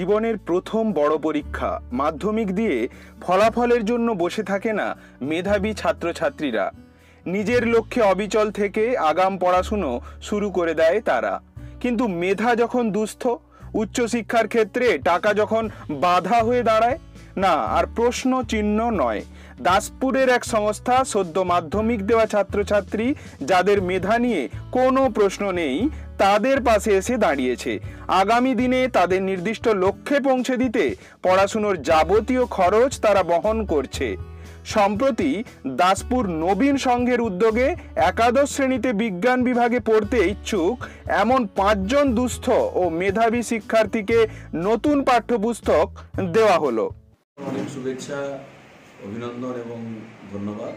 জীবনের প্রথম বড় পরীক্ষা। মাধ্যমিক দিয়ে ফলাফলের জন্য বসে থাকে না মেধাবী ছাত্রছাত্রীরা। নিজের লক্ষ্যে অবিচল থেকে আগাম পড়াশুনো শুরু করে দেয় তারা। কিন্তু মেধা যখন দুস্থ, উচ্চশিক্ষার ক্ষেত্রে টাকা যখন বাধা হয়ে দাঁড়ায়, না, আর প্রশ্ন চিহ্ন নয়। দাসপুরের এক সংস্থা সদ্য মাধ্যমিক দেওয়া ছাত্রছাত্রী, যাদের মেধা নিয়ে কোনো প্রশ্ন নেই তাদের পাশে এসে দাঁড়িয়েছে। আগামী দিনে তাদের নির্দিষ্ট লক্ষ্যে পৌঁছে দিতে পড়াশুনোর যাবতীয় খরচ তারা বহন করছে। সম্প্রতি দাসপুর নবীন সংঘের উদ্যোগে একাদশ শ্রেণীতে বিজ্ঞান বিভাগে পড়তে ইচ্ছুক এমন পাঁচজন দুস্থ ও মেধাবী শিক্ষার্থীকে নতুন পাঠ্যপুস্তক দেওয়া হলো। অনেক শুভেচ্ছা, অভিনন্দন এবং ধন্যবাদ।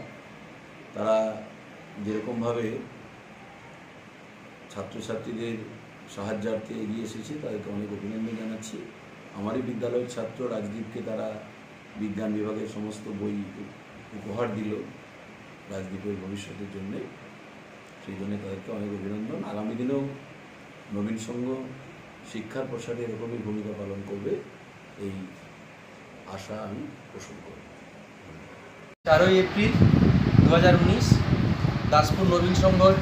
তারা যেরকমভাবে ছাত্রছাত্রীদের সাহায্যার্থে এগিয়ে এসেছে, তাদেরকে অনেক অভিনন্দন জানাচ্ছি। আমারই বিদ্যালয়ের ছাত্র রাজদীপকে তারা বিজ্ঞান বিভাগের সমস্ত বই উপহার দিল রাজদীপের ভবিষ্যতের জন্যে। সেই জন্য তাদেরকে অনেক অভিনন্দন। আগামী দিনেও নবীন সংঘ শিক্ষার প্রসারে এরকমই ভূমিকা পালন করবে, এই আশা আমি পোষণ করি চারই এপ্রিল দু হাজার উনিশ, দাসপুর নবীন সংঘর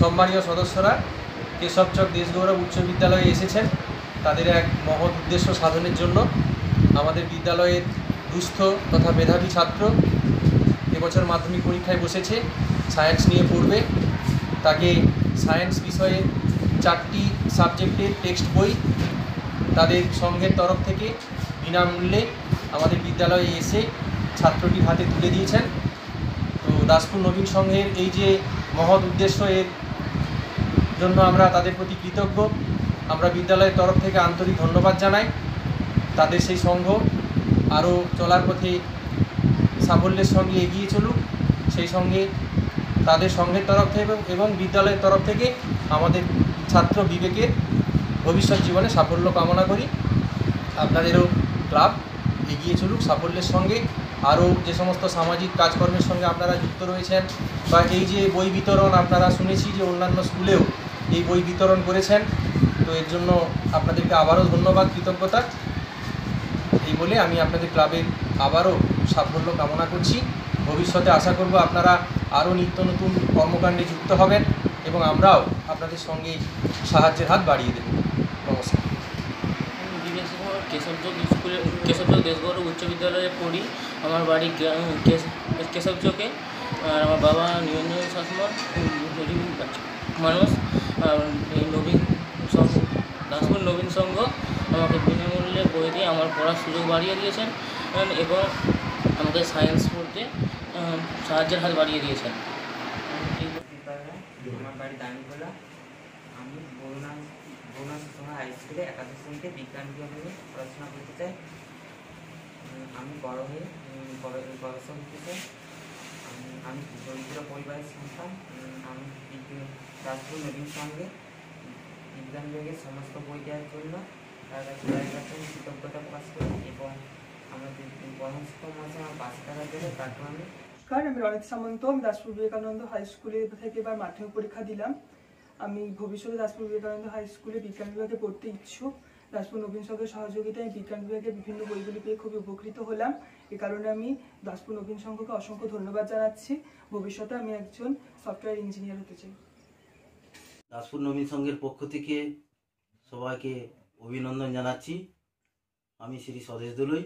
সম্মানীয় সদস্যরা কেশবচক দেশগৌরব উচ্চ বিদ্যালয়ে এসেছেন। তাদের এক মহৎ উদ্দেশ্য সাধনের জন্য আমাদের বিদ্যালয়ের দুস্থ তথা মেধাবী ছাত্র এবছর মাধ্যমিক পরীক্ষায় বসেছে সায়েন্স নিয়ে পড়বে। তাকে সায়েন্স বিষয়ে চারটি সাবজেক্টের টেক্সট বই তাদের সংঘের তরফ থেকে বিনামূল্যে আমাদের বিদ্যালয়ে এসে ছাত্রটির হাতে তুলে দিয়েছেন। তো দাসপুর নবীন সংঘের এই যে মহৎ উদ্দেশ্য এর জন্য আমরা তাদের প্রতি কৃতজ্ঞ। আমরা বিদ্যালয়ের তরফ থেকে আন্তরিক ধন্যবাদ জানাই। তাদের সেই সংঘ আরও চলার পথে সাফল্যের সঙ্গে এগিয়ে চলুক। সেই সঙ্গে তাদের সংঘের তরফ থেকে এবং বিদ্যালয়ের তরফ থেকে আমাদের ছাত্র বিবেকের ভবিষ্যৎ জীবনে সাফল্য কামনা করি। আপনাদেরও ক্লাব এগিয়ে চলুক সাফল্যের সঙ্গে। আরও যে সমস্ত সামাজিক কাজকর্মের সঙ্গে আপনারা যুক্ত রয়েছেন বা এই যে বই বিতরণ আপনারা শুনেছি যে অন্যান্য স্কুলেও এই বই বিতরণ করেছেন। তো এর জন্য আপনাদেরকে আবারও ধন্যবাদ, কৃতজ্ঞতা। এই বলে আমি আপনাদের ক্লাবের আবারও সাফল্য কামনা করছি। ভবিষ্যতে আশা করব আপনারা আরও নিত্য নতুন কর্মকাণ্ডে যুক্ত হবেন এবং আমরাও আপনাদের সঙ্গে সাহায্যের হাত বাড়িয়ে দেব। নমস্কার। কেশবচক স্কুলে, কেশবচক দেশগৌরব উচ্চ বিদ্যালয়ে পড়ি। আমার বাড়ি কেশবচকে। আর আমার বাবা নিরঞ্জন শাসমল মানুষ আর এই নবীন সংঘ দাসপুর নবীন সংঘ আমাকে বিনামূল্যে বই দিয়ে আমার পড়ার সুযোগ বাড়িয়ে দিয়েছেন এবং আমাকে সায়েন্স পড়তে সাহায্যের হাত বাড়িয়ে দিয়েছেন। আমার বাড়ি দানিগোলা। আমি বরুণা বরুণা সুষমা হাই স্কুলে একাদশ শ্রেণীতে বিজ্ঞান বিভাগে পড়াশোনা করতে চাই। আমি বড় হয়ে বড়- গবেষক চাই। আমি- দরিদ্র পরিবারের সন্তান। আমি দাসপুর নবীন সঙ্গে বিজ্ঞান বিভাগের সমস্ত বই দেওয়ার জন্য কাছে আমি এবং আমাদের আমি নমস্কার, আমি রনিত সামন্ত, আমি দাসপুর বিবেকানন্দ হাই স্কুলে থেকে এবার মাধ্যমিক পরীক্ষা দিলাম। আমি ভবিষ্যতে দাসপুর বিবেকানন্দ হাই স্কুলে বিজ্ঞান বিভাগে পড়তে ইচ্ছুক। দাসপুর নবীন সংঘের সহযোগিতায় আমি বিজ্ঞান বিভাগে বিভিন্ন বইগুলি পেয়ে খুবই উপকৃত হলাম। এ কারণে আমি দাসপুর নবীন সংঘকে অসংখ্য ধন্যবাদ জানাচ্ছি। ভবিষ্যতে আমি একজন সফটওয়্যার ইঞ্জিনিয়ার হতে চাই। দাসপুর নবীন সংঘের পক্ষ থেকে সবাইকে অভিনন্দন জানাচ্ছি। আমি শ্রী স্বদেশ দলুই,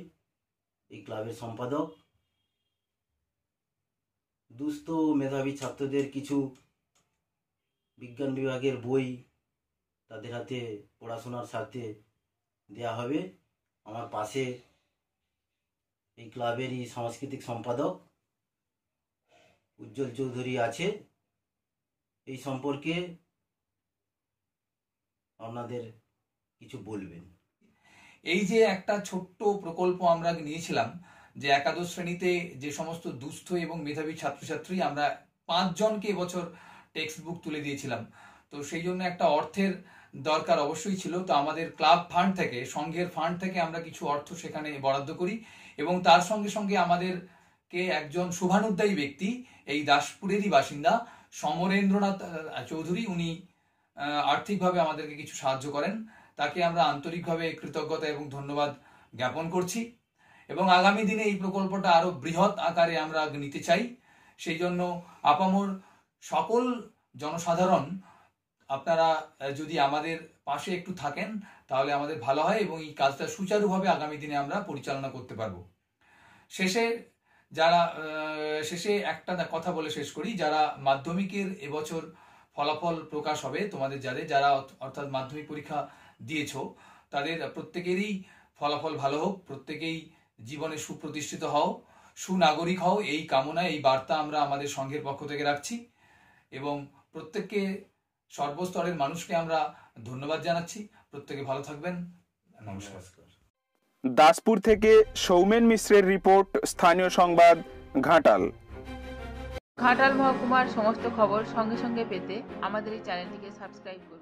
এই ক্লাবের সম্পাদক। দুস্থ মেধাবী ছাত্রদের কিছু বিজ্ঞান বিভাগের বই তাদের হাতে পড়াশোনার স্বার্থে দেয়া হবে। আমার পাশে এই ক্লাবেরই সাংস্কৃতিক সম্পাদক উজ্জ্বল চৌধুরী আছে। এই সম্পর্কে আপনাদের কিছু বলবেন? এই যে একটা ছোট্ট প্রকল্প আমরা নিয়েছিলাম যে একাদশ শ্রেণীতে যে সমস্ত দুস্থ এবং মেধাবী ছাত্রছাত্রী, আমরা পাঁচজনকে এবছর টেক্সট বুক তুলে দিয়েছিলাম। তো সেই জন্য একটা অর্থের দরকার অবশ্যই ছিল। তো আমাদের ক্লাব ফান্ড থেকে, সংঘের ফান্ড থেকে আমরা কিছু অর্থ সেখানে বরাদ্দ করি এবং তার সঙ্গে সঙ্গে আমাদেরকে একজন শুভানুদ্দায়ী ব্যক্তি, এই দাসপুরেরই বাসিন্দা সমরেন্দ্রনাথ চৌধুরী, উনি আর্থিকভাবে আমাদেরকে কিছু সাহায্য করেন। তাকে আমরা আন্তরিকভাবে কৃতজ্ঞতা এবং ধন্যবাদ জ্ঞাপন করছি। এবং আগামী দিনে এই প্রকল্পটা আরও বৃহৎ আকারে আমরা নিতে চাই। সেই জন্য আপামর সকল জনসাধারণ, আপনারা যদি আমাদের পাশে একটু থাকেন, তাহলে আমাদের ভালো হয় এবং এই কাজটা সুচারুভাবে আগামী দিনে আমরা পরিচালনা করতে পারব। শেষে যারা শেষে একটা কথা বলে শেষ করি। যারা মাধ্যমিকের এবছর ফলাফল প্রকাশ হবে, তোমাদের যাদের, যারা অর্থাৎ মাধ্যমিক পরীক্ষা দিয়েছ তাদের প্রত্যেকেরই ফলাফল ভালো হোক প্রত্যেকেই জীবনে সুপ্রতিষ্ঠিত হও সুনাগরিক হও এই কামনা এই বার্তা আমরা আমাদের সংঘের পক্ষ থেকে রাখছি এবং প্রত্যেককে সর্বস্তরের মানুষকে আমরা ধন্যবাদ জানাচ্ছি। প্রত্যেকে ভালো থাকবেন। নমস্কার। দাসপুর থেকে সৌমেন মিশ্রের রিপোর্ট স্থানীয় সংবাদ ঘাটাল। ঘাটাল মহকুমার সমস্ত খবর সঙ্গে সঙ্গে পেতে আমাদের এই চ্যানেলটিকে সাবস্ক্রাইব করুন।